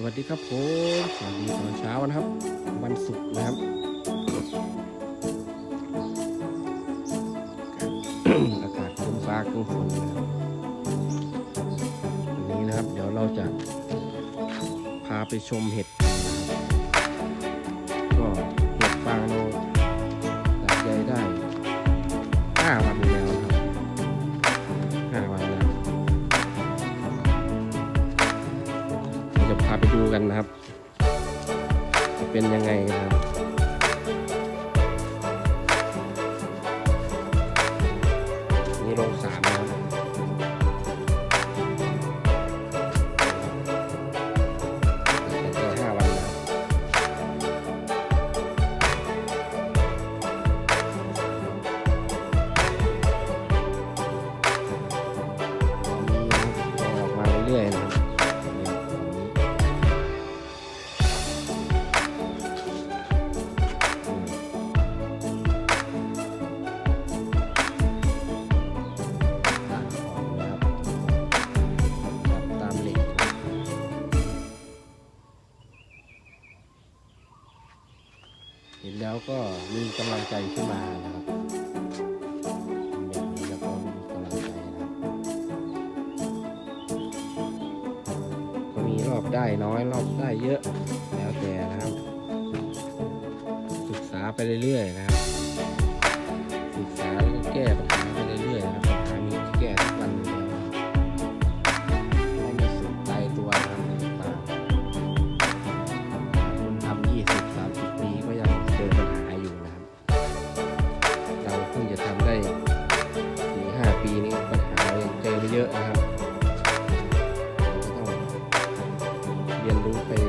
สวัสดีครับผมสวัสดีตอนเช้านะครับ วันศุกร์นะครับอากาศครึ้มฟ้าครึ้มฝนนะครับวันนี้นะครับ เดี๋ยวเราจะพาไปชมเห็ดก็เห็ดฟางเราตัดใยได้ห้าวันแล้ว จะพาไปดูกันนะครับ จะเป็นยังไงนะครับนี่ลงสามนะ แล้วก็มีกำลังใจขึ้นมานะครับแบบนี้แล้วก็มีกำลังใจนะครับก็มีรอบได้น้อยรอบได้เยอะแล้วแต่นะครับ ศึกษาไปเรื่อยๆนะครับ ศึกษาแล้วก็แก้ปัญ ต้อง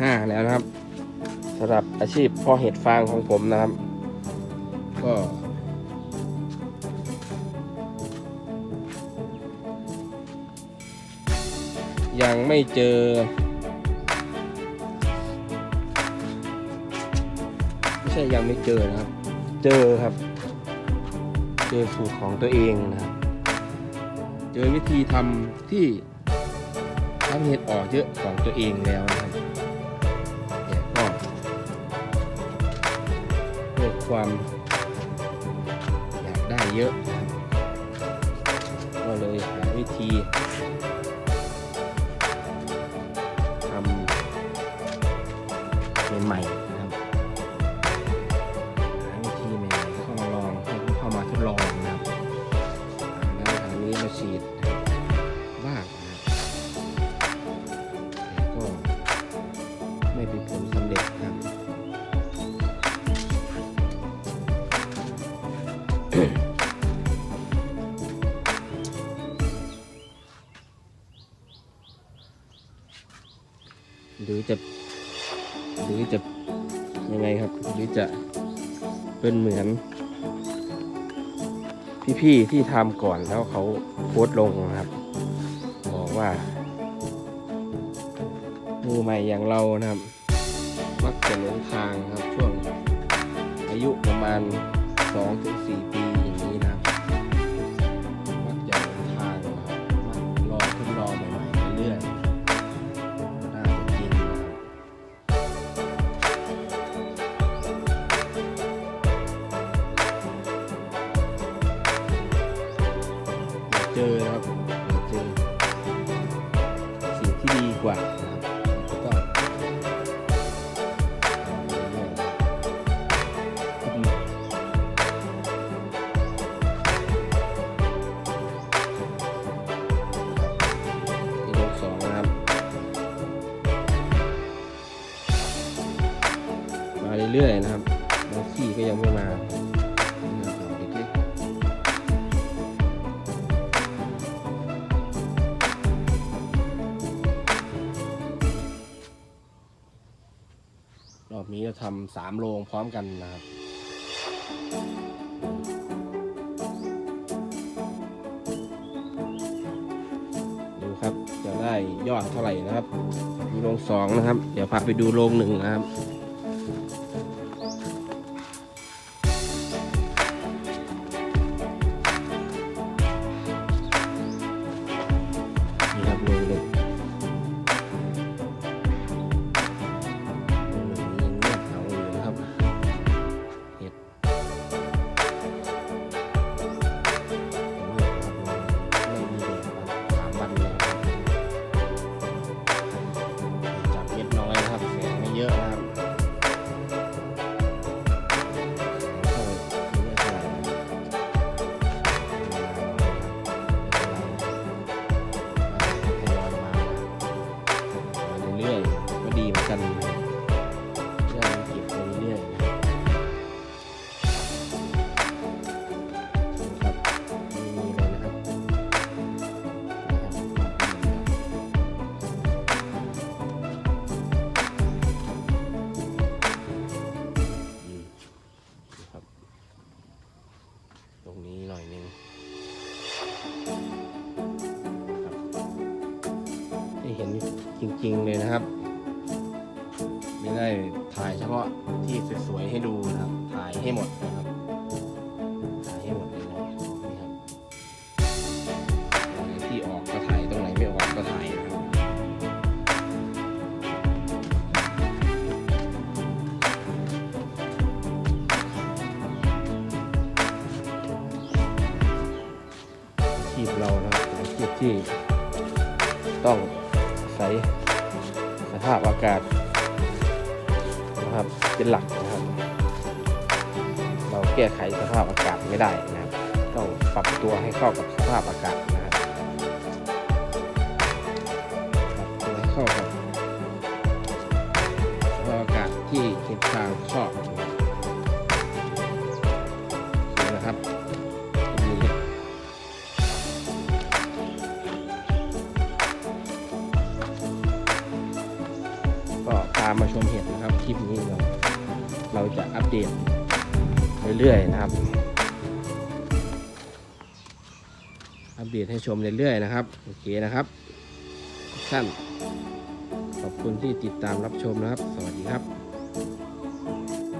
ห้าแล้วนะครับสำหรับอาชีพพ่อเห็ดฟางของผมนะครับ ก็ยังไม่เจอ ไม่ใช่ยังไม่เจอนะครับ เจอครับ เจอสูตรของตัวเองนะครับ เจอวิธีทำที่ทำเห็ดออกเยอะของตัวเองแล้วนะครับ ความอยากได้เยอะนะครับก็เลยหาวิธี รือจะ หรือจะยังไงครับ หรือจะเป็นเหมือน พี่ๆที่ทำก่อนแล้วเขาโพสต์ลงนะครับ บอกว่ามือใหม่อย่างเรานะครับ มักจะหลงทางครับช่วงอายุประมาณ 2-4 ปี เรื่อยๆนะครับบางที่ก็ยังไม่มารอบนี้จะทำสามโรงพร้อมกันนะครับ ดูครับจะได้ยอดเท่าไหร่นะครับ มีโรงสองนะครับ เดี๋ยวพาไปดูโรงหนึ่งนะครับ ริง ๆ เลยนะครับ ไม่ได้ถ่ายเฉพาะที่สวยๆให้ดูนะครับ ถ่ายให้หมดนะครับถ่ายให้หมดเลยนะนี่ครับตรงไหนที่ออกก็ถ่ายตรงไหนไม่ออกก็ถ่ายนะครับีพเรานะครับอาชีพที่ต้องอาศัยส ภาพอากาศนะครับเป็นหลักนะครับ เราแก้ไขสภาพอากาศไม่ได้นะครับ ต้องปรับตัวให้เข้ากับสภาพอากาศนะครับปรับตัวให้เข้ากับสภาพอากาศที่เห็นทางชอบนะครับามมาชมเห็ดนะครับคลิปนี้เราเราจะอัปเดตเรื่อยๆนะครับ อัปเดตให้ชมเรื่อยๆนะครับโอเคนะครับท่านขอบคุณที่ติดตามรับชมนะครับ สวัสดีครับ